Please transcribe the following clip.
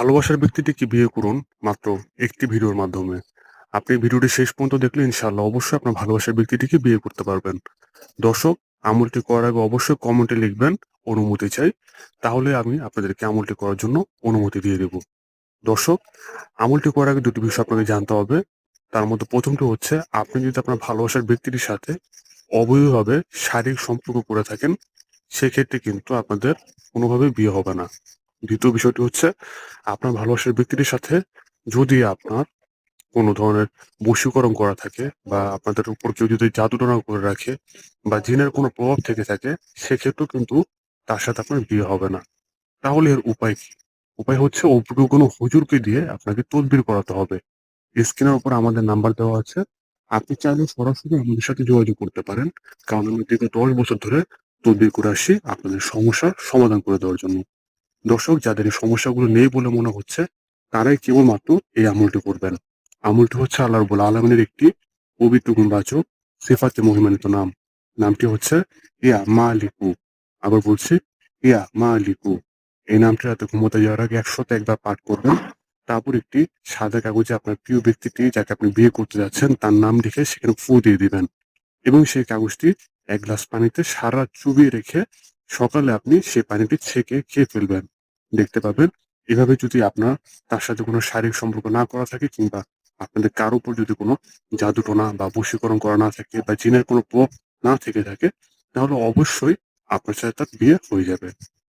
ভালোবাসার ব্যক্তিটিকে বিয়ে করুন মাত্র একটি ভিডিওর মাধ্যমে। আপনি ভিডিওটি শেষ পর্যন্ত দেখলে ইনশাআল্লাহ অবশ্যই আপনার ভালোবাসার ব্যক্তিটিকে বিয়ে করতে পারবেন। দর্শক, আমলটি করার আগে অবশ্যই কমেন্টে লিখবেন অনুমতি চাই। তাহলে আমি আপনাদেরকে আমলটি করার জন্য অনুমতি দিয়ে দেব। দর্শক, আমলটি করার আগে দুটি বিষয় আপনাকে জানতে হবে। তার মধ্যে প্রথমটি হচ্ছে আপনি যদি আপনার ভালোবাসার ব্যক্তিটির সাথে অবৈধভাবে শারীরিক সম্পর্ক করে থাকেন, সেক্ষেত্রে কিন্তু আপনাদের কোনোভাবেই বিয়ে হবে না। দ্বিতীয় বিষয়টি হচ্ছে আপনার ভালোবাসার ব্যক্তিটির সাথে যদি আপনার কোনো ধরনের বশীকরণ করা থাকে বা আপনাদের উপর কেউ যদি জাদুটনা করে রাখে বা জিনের কোনো প্রভাব থেকে থাকে, সেক্ষেত্রেও কিন্তু তার সাথে আপনার বিয়ে হবে না। তাহলে এর উপায় কি? উপায় হচ্ছে অভিজ্ঞ কোনো হুজুরকে দিয়ে আপনাকে তদবির করাতে হবে। স্ক্রিনের উপর আমাদের নাম্বার দেওয়া আছে। আপনি চাইলে সরাসরি আমাদের সাথে যোগাযোগ করতে পারেন। কারণ আমি দীর্ঘ দশ বছর ধরে তদবির করে আসি আপনাদের সমস্যার সমাধান করে দেওয়ার জন্য। দর্শক, যাদের এই সমস্যাগুলো নেই বলে মনে হচ্ছে, তারাই কেবলমাত্র এই আমলটি করবেন। আমলটি হচ্ছে আল্লাহ রবুল আলমিনের একটি পবিত্র গুণবাচক সিফাতে মহিমানিত নাম। নামটি হচ্ছে ইয়া মা লিকু আবার বলছি, ইয়া মা লিকু এই নামটি রাতে ঘুমোতে যাওয়ার আগে একশত একবার পাঠ করবেন। তারপর একটি সাদা কাগজে আপনার প্রিয় ব্যক্তিটি যাকে আপনি বিয়ে করতে যাচ্ছেন, তার নাম লিখে সেখানে ফু দিয়ে দিবেন। এবং সেই কাগজটি এক গ্লাস পানিতে সারা চুবিয়ে রেখে সকালে আপনি সেই পানিটি ছেঁকে খেয়ে ফেলবেন। দেখতে পাবেন। এভাবে যদি আপনার তার সাথে কোনো শারীরিক সম্পর্ক না করা থাকে কিংবা আপনাদের কারও উপর যদি কোনো জাদুটোনা বা বশীকরণ করা না থাকে বা জিনের কোনো প্রভাব না থেকে থাকে, তাহলে অবশ্যই আপনার সাথে তার বিয়ে হয়ে যাবে।